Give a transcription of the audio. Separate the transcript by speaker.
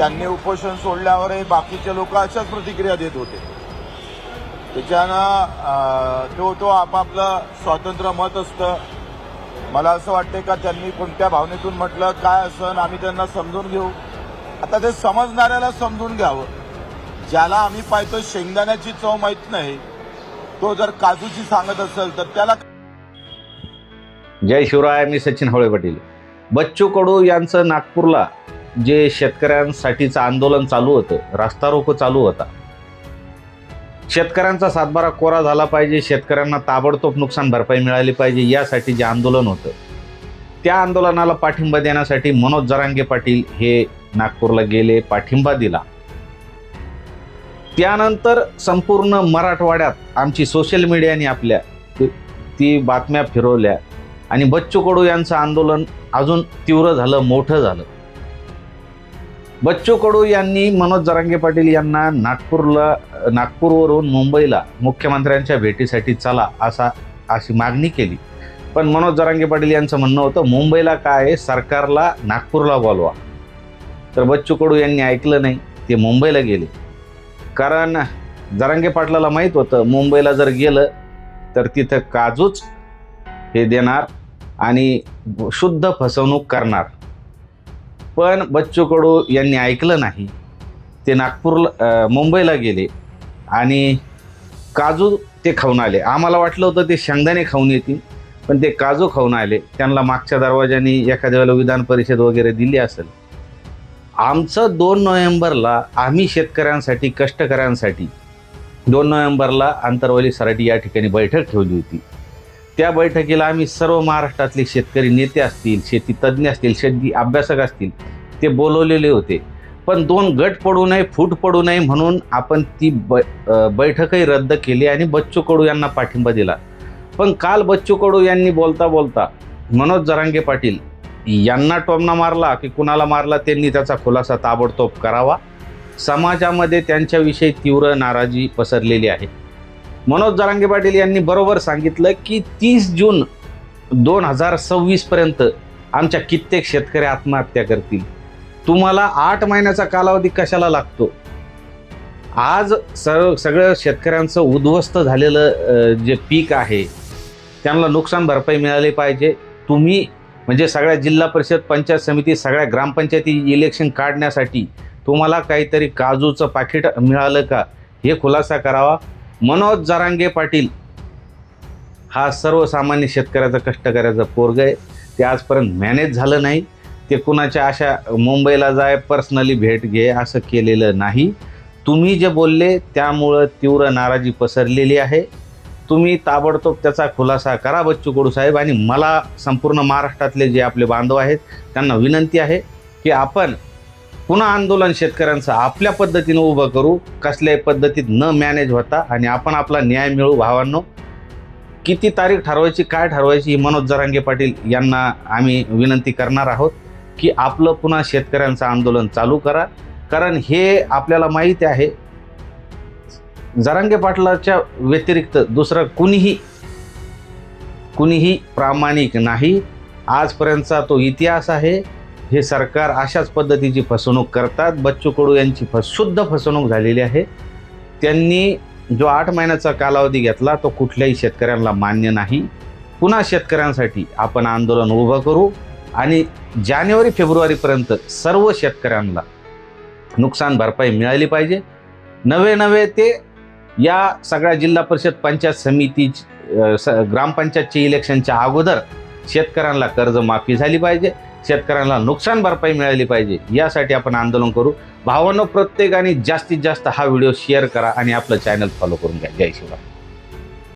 Speaker 1: त्यांनी उपोषण सोडल्यावरही बाकीचे लोक अशाच प्रतिक्रिया देत होते. त्याच्यानं तो तो आपापलं स्वातंत्र्य मत असतं. मला असं वाटतं का त्यांनी कोणत्या भावनेतून म्हटलं काय असं आम्ही त्यांना समजून घेऊ. आता ते समजणाऱ्याला समजून घ्यावं. ज्याला आम्ही पाहतो शेंगदाण्याची चव माहीत नाही तो जर काजूची सांगत असेल तर त्याला
Speaker 2: जय शिवराय मी सचिन हवळे पाटील. बच्चू कडू यांचं नागपूरला जे शेतकऱ्यांसाठीचं आंदोलन चालू होतं रास्ता रोको चालू होता. शेतकऱ्यांचा सातबारा कोरा झाला पाहिजे शेतकऱ्यांना ताबडतोब नुकसान भरपाई मिळाली पाहिजे यासाठी जे आंदोलन होतं त्या आंदोलनाला पाठिंबा देण्यासाठी मनोज जरांगे पाटील हे नागपूरला गेले पाठिंबा दिला. त्यानंतर संपूर्ण मराठवाड्यात आमची सोशल मीडियाने आपल्या ती- ती बातम्या फिरवल्या आणि बच्चू कडू यांचं आंदोलन अजून तीव्र झालं मोठं झालं. बच्चू कडू यांनी मनोज जरांगे पाटील यांना नागपूरला नागपूरवरून मुंबईला मुख्यमंत्र्यांच्या भेटीसाठी चला असा अशी मागणी केली. पण मनोज जरांगे पाटील यांचं म्हणणं होतं मुंबईला काय आहे, सरकारला नागपूरला बोलवा. तर बच्चू कडू यांनी ऐकलं नाही ते मुंबईला गेले. कारण जरांगे पाटलाला माहीत होतं मुंबईला जर गेलं तर तिथं काजूच हे देणार आणि शुद्ध फसवणूक करणार. पण बच्चू कडू यांनी ऐकलं नाही. ते नागपूरला मुंबईला गेले आणि काजू ते खाऊन आले. आम्हाला वाटलं होतं ते शेंगदाणे खाऊन येतील पण ते काजू खाऊन आले. त्यांना मागच्या दरवाजाने एखाद्या वेळेला विधान परिषद वगैरे दिली असेल. आमचं दोन नोव्हेंबरला आम्ही शेतकऱ्यांसाठी कष्टकऱ्यांसाठी दोन नोव्हेंबरला आंतरवली सराटी या ठिकाणी बैठक ठेवली होती. त्या बैठकीला आम्ही सर्व महाराष्ट्रातले शेतकरी नेते असतील शेती तज्ज्ञ असतील शेती अभ्यासक असतील ते बोलवलेले होते. पण दोन गट पडू नये फूट पडू नये म्हणून आपण ती ब बैठकही रद्द केली आणि बच्चू कडू यांना पाठिंबा दिला. पण काल बच्चू कडू यांनी बोलता बोलता मनोज जरांगे पाटील यांना टोमना मारला की कुणाला मारला त्यांनी त्याचा खुलासा ताबडतोब करावा. समाजामध्ये त्यांच्याविषयी तीव्र नाराजी पसरलेली आहे. मनोज जरांगे पाटील यांनी बरोबर सांगितलं की तीस जून दोन हजार सव्वीस पर्यंत आमच्या कित्येक शेतकरी आत्महत्या करतील. तुम्हाला आठ महिन्याचा कालावधी कशाला लागतो? आज सर्व सगळं शेतकऱ्यांचं उद्ध्वस्त झालेलं जे पीक आहे त्यांना नुकसान भरपाई मिळाली पाहिजे. तुम्ही म्हणजे सगळ्या जिल्हा परिषद पंचायत समिती सगळ्या ग्रामपंचायती इलेक्शन काढण्यासाठी तुम्हाला काहीतरी काजूचं पाकिट मिळालं का? हे खुलासा करावा. मनोज जरांगे पाटील हा सर्वसामान्य शेतकऱ्याचा कष्टकऱ्याचा पोरग आहे. ते आजपर्यंत मॅनेज झालं नाही. ते कुणाच्या अशा मुंबईला जाय पर्सनली भेट घे असं केलेलं नाही. तुम्ही जे बोलले त्यामुळं तीव्र नाराजी पसरलेली आहे. तुम्ही ताबडतोब त्याचा खुलासा करा बच्चू कडू साहेब आणि मला संपूर्ण महाराष्ट्रातले जे आपले बांधव आहेत त्यांना विनंती आहे की आपण पुन्हा आंदोलन शेतकऱ्यांचं आपल्या पद्धतीनं उभं करू कसल्याही पद्धतीत न मॅनेज होता आणि आपण आपला न्याय मिळू भावांनो किती तारीख ठरवायची काय ठरवायची ही मनोज जरांगे पाटील यांना आम्ही विनंती करणार आहोत की आपलं पुन्हा शेतकऱ्यांचं आंदोलन चालू करा. कारण हे आपल्याला माहिती आहे जरांगे पाटलाच्या व्यतिरिक्त दुसरं कुणीही कुणीही प्रामाणिक नाही. आजपर्यंतचा तो इतिहास आहे. हे सरकार अशाच पद्धतीची फसवणूक करतात. बच्चू कडू यांची फस शुद्ध फसवणूक झालेली आहे. त्यांनी जो आठ महिन्याचा कालावधी घेतला तो कुठल्याही शेतकऱ्यांना मान्य नाही. पुन्हा शेतकऱ्यांसाठी आपण आंदोलन उभं करू आणि जानेवारी फेब्रुवारीपर्यंत सर्व शेतकऱ्यांना नुकसान भरपाई मिळाली पाहिजे. नवे नवे ते या सगळ्या जिल्हा परिषद पंचायत समिती स ग्रामपंचायतच्या इलेक्शनच्या अगोदर शेतकऱ्यांना कर्जमाफी झाली पाहिजे. शेतकऱ्यांना नुकसान भरपाई मिळाली पाहिजे यासाठी आपण आंदोलन करू. भावांनो प्रत्येकाने जास्तीत जास्त हा व्हिडिओ शेअर करा आणि आपलं चॅनल फॉलो करून घ्या. जय शिवराय.